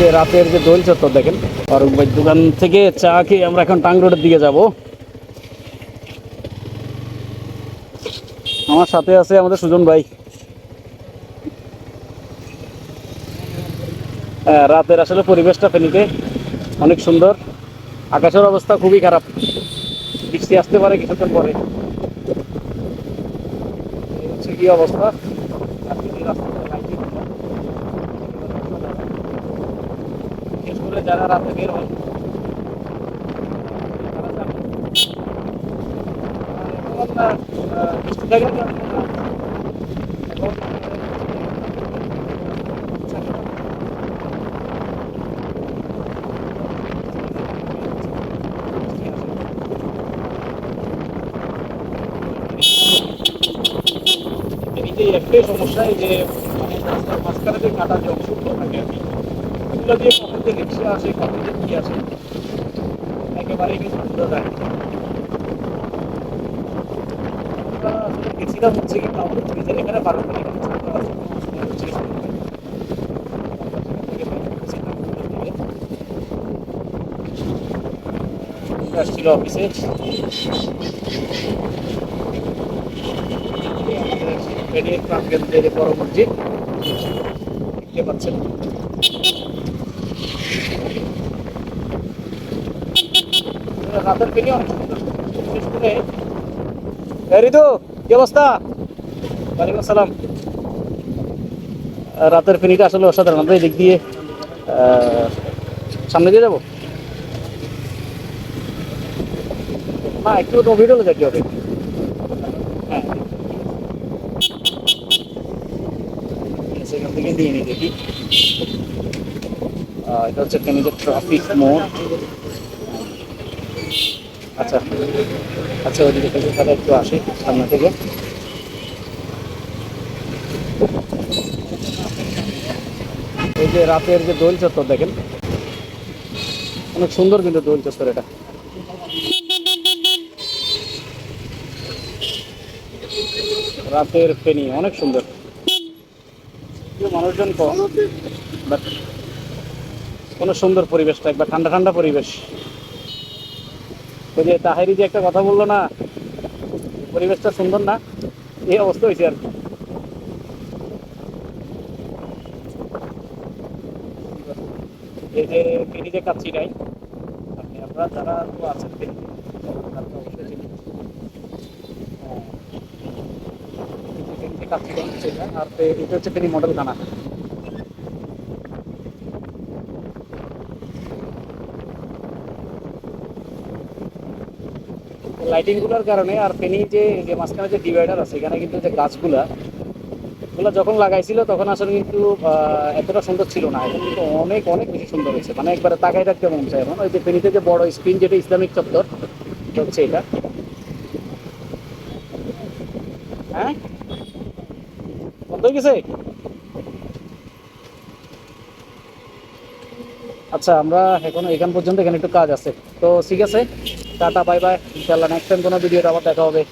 যে রাতের যে দোল চত্বর দেখেন ফারুক ভাই দোকান থেকে চা খেয়ে আমরা এখন টাং রোডের দিকে যাব। আমার সাথে আছে আমাদের সুজন ভাই। হ্যাঁ, রাতের আসলে পরিবেশটা ফেনীতে অনেক সুন্দর। আকাশের অবস্থা খুবই খারাপ। বৃষ্টি আসতে পারে কিছুক্ষণ পরে। হচ্ছে কি অবস্থা? যারা রাতে বের হয়। এই যে একটাই সমস্যা এই যে মানে রাস্তার মাঝখানে যে কাটা যে অংশগুলো থাকে আর কি এগুলো দিয়ে কখন যে রিক্সা আসে, কখন যে কি আসে একেবারেই কিন্তু গেছিলাম হচ্ছে কি আমাদের ব্রিজের এখানে বারো মিনিট হচ্ছে কি আমরা সেখান থেকে বের হয়েছিলাম সুন্দর করে। আসছিল অফিসে বড় দেখতে পাচ্ছেন রাতের কি অবস্থা ওয়ালাইকুম আসসালাম রাতের ফেনীটা আসলে অসাধারণ দিক দিয়ে সামনে দিয়ে যাব না একটু ভিডিও যেতে হবে হ্যাঁ সেখান থেকে দিয়ে নিই দেখি এটা হচ্ছে ফেনীদের ট্রাফিক মোড আচ্ছা আচ্ছা ওইদিকে থেকে তাহলে একটু আসি সামনে থেকে। এই যে রাতের যে দোল চত্বর দেখেন, অনেক সুন্দর কিন্তু দোল চত্বর এটা। রাতের ফেনি, অনেক সুন্দর। মানুষজন কম বাট কোনো সুন্দর পরিবেশটা একবার ঠান্ডা ঠান্ডা পরিবেশ ওই যে তাহেরি যে একটা কথা বলল না, পরিবেশটা সুন্দর না, এই অবস্থা হয়েছে আর এই যে কাচ্ছিটাই আপনি আপনারা যারা আছেন অবশ্যই। হ্যাঁ। আর এটা হচ্ছে ফেরি মডেল খানা লাইটিংগুলোর কারণে আর ফেনি যে যে মাঝখানে যে ডিভাইডার আছে, এখানে কিন্তু যে গাছগুলা, এগুলো যখন লাগাইছিল তখন আসলে কিন্তু এতটা সুন্দর ছিল না। এখন কিন্তু অনেক অনেক বেশি সুন্দর হয়েছে। মানে একবারে তাকাই রাখতে মন চায় এখন। ওই যে ফেনিতে যে বড় স্ক্রিন যেটা ইসলামিক চত্বর হচ্ছে এটা। হ্যাঁ? বন্ধ হয়ে গেছে? আচ্ছা আমরা এখন, এখান পর্যন্ত এখানে একটু কাজ আছে। তো ঠিক আছে? Tata bye bye. ইনশাল্লাহ নেক্সট টাইম কোনো ভিডিওতে আবার দেখা হবে।